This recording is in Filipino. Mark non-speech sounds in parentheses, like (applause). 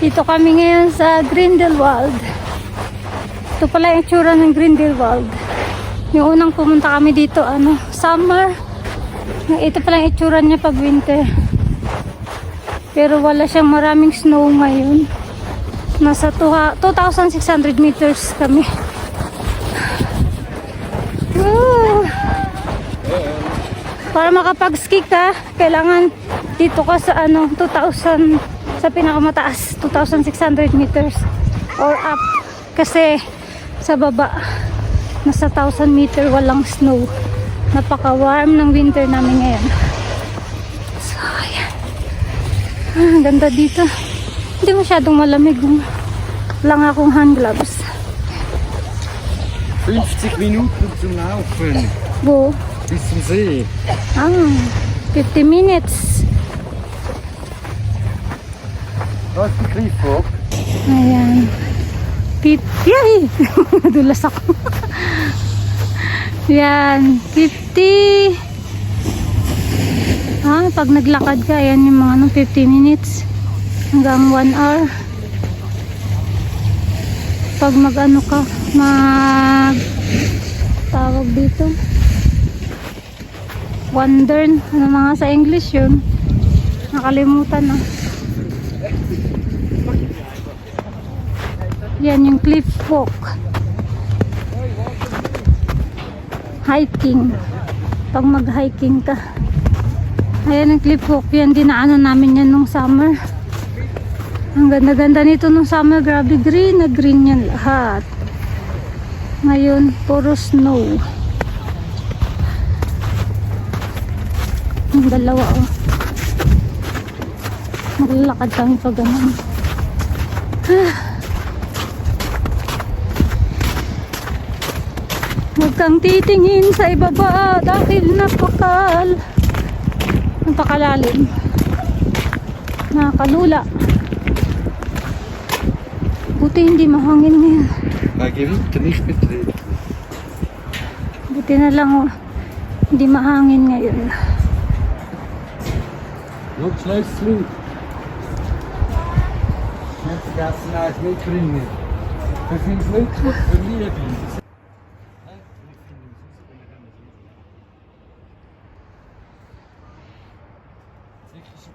Dito kami ngayon sa Grindelwald. Ito pala yung itsura ng Grindelwald. Yung unang pumunta kami dito, ano, summer. Ito pala yung itsura niya pag winter. Pero wala siyang maraming snow ngayon. Nasa tuha- 2,600 meters kami. Woo! Para makapag-ski ka, kailangan dito ka sa ano, 2,000 sa pinakamataas, 2,600 meters or up. Kasi sa baba, nasa 1,000 meter walang snow. Napaka-warm ng winter namin ngayon. So, ayan. Ah, ganda dito. Hindi masyadong malamig. Wala nga akong hand gloves. 50 Minuten zum Laufen Go. bis zum See. Ah, 50 minutes. Ayan. Pit Yay! (laughs) Nadulas ako. Yan. 50. Ah, pag naglakad ka, ayan yung mga ano, 50 minutes. Hanggang 1 hour. Pag mag ano ka, mag tawag dito. Wandern. Ano nga sa English yun? Nakalimutan na. Yan yung cliff walk. Hiking. Pag mag-hiking ka. Ayan yung cliff walk. Yan, dinaanan namin yan nung summer. Ang ganda-ganda nito nung summer. Grabe green na green yan lahat. Ngayon, puro snow. Yung dalawa oh. Maglalakad kami pag ganun. Huwag kang titingin sa ibaba dahil napakal. Napakalalim. Nakakalula. Buti hindi mahangin ngayon. Buti na lang oh. Hindi mahangin ngayon. Noch Schlössli. Nicht vergessen, eins mitbringen. Für fünf Leute, für Liebe. C'est écrit sur